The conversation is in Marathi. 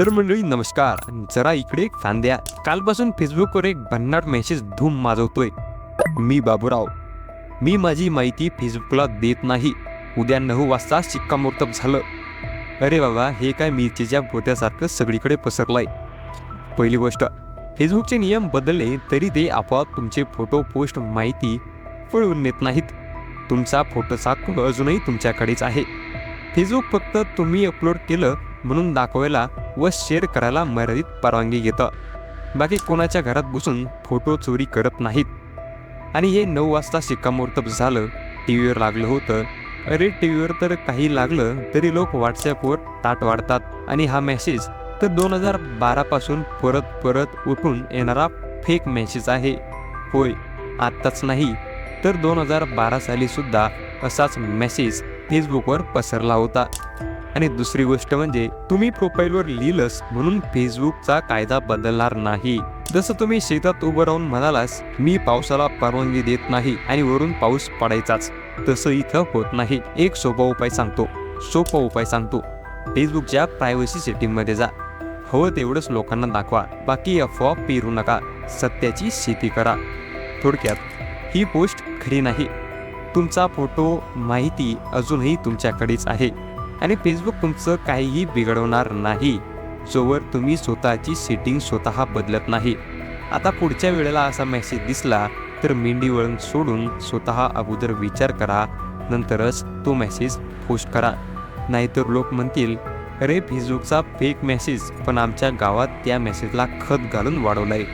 तर मंडळी नमस्कार. जरा इकडे फांद्या कालपासून फेसबुकवर एक भन्नाट मेसेज धूम माजवतोय. मी बाबूराव. मी माझी माहिती फेसबुकला देत नाही. उद्या नऊ वाजता शिक्कामोर्तब झालं. अरे बाबा हे काय मिरचीच्या पोत्यासारखं सगळीकडे पसरलंय. पहिली गोष्ट फेसबुकचे नियम बदलले तरी ते आपोआप तुमचे फोटो पोस्ट माहिती पळवून नेत नाहीत. तुमचा फोटोचा हक्क अजूनही तुमच्याकडेच आहे. फेसबुक फक्त तुम्ही अपलोड केलं म्हणून दाखवायला व शेअर करायला मर्यादित परवानगी घेतं. बाकी कोणाच्या घरात बसून फोटो चोरी करत नाहीत. आणि हे नऊ वाजता शिक्कामोर्तब झालं टी व्हीवर लागलं होतं. अरे टी व्हीवर तर काही लागलं तरी लोक व्हॉट्सॲपवर ताट वाढतात. आणि हा मेसेज तर दोन हजार बारापासून परत परत उठून येणारा फेक मेसेज आहे. होय आत्ताच नाही तर दोन हजार बारा सालीसुद्धा असाच मेसेज फेसबुकवर पसरला होता. आणि दुसरी गोष्ट म्हणजे तुम्ही प्रोफाईलवर लिहिलंस म्हणून फेसबुकचा कायदा बदलणार नाही. जसं तुम्ही शेतात उभं राहून म्हणालास मी पावसाला परवानगी देत नाही आणि वरून पाऊस पडायचाच. तसं इथं होत नाही. एक सोपा उपाय सांगतो. सोपा उपाय सांगतो. फेसबुकच्या प्रायव्हसी सेटिंगमध्ये जा. हवं तेवढंच लोकांना दाखवा. बाकी अफवा पेरू नका. सत्याची शेती करा. थोडक्यात ही पोस्ट खरी नाही. तुमचा फोटो माहिती अजूनही तुमच्याकडेच आहे. आणि फेसबुक तुमचं काहीही बिघडवणार नाही. जोवर तुम्ही स्वतःची सेटिंग स्वतः बदलत नाही. आता पुढच्या वेळेला असा मेसेज दिसला तर मेंढी वळण सोडून स्वतः अगोदर विचार करा नंतरच तो मेसेज पोस्ट करा. नाहीतर लोक म्हणतील अरे फेसबुकचा फेक मेसेज पण आमच्या गावात त्या मेसेजला खत घालून वाढवलाय.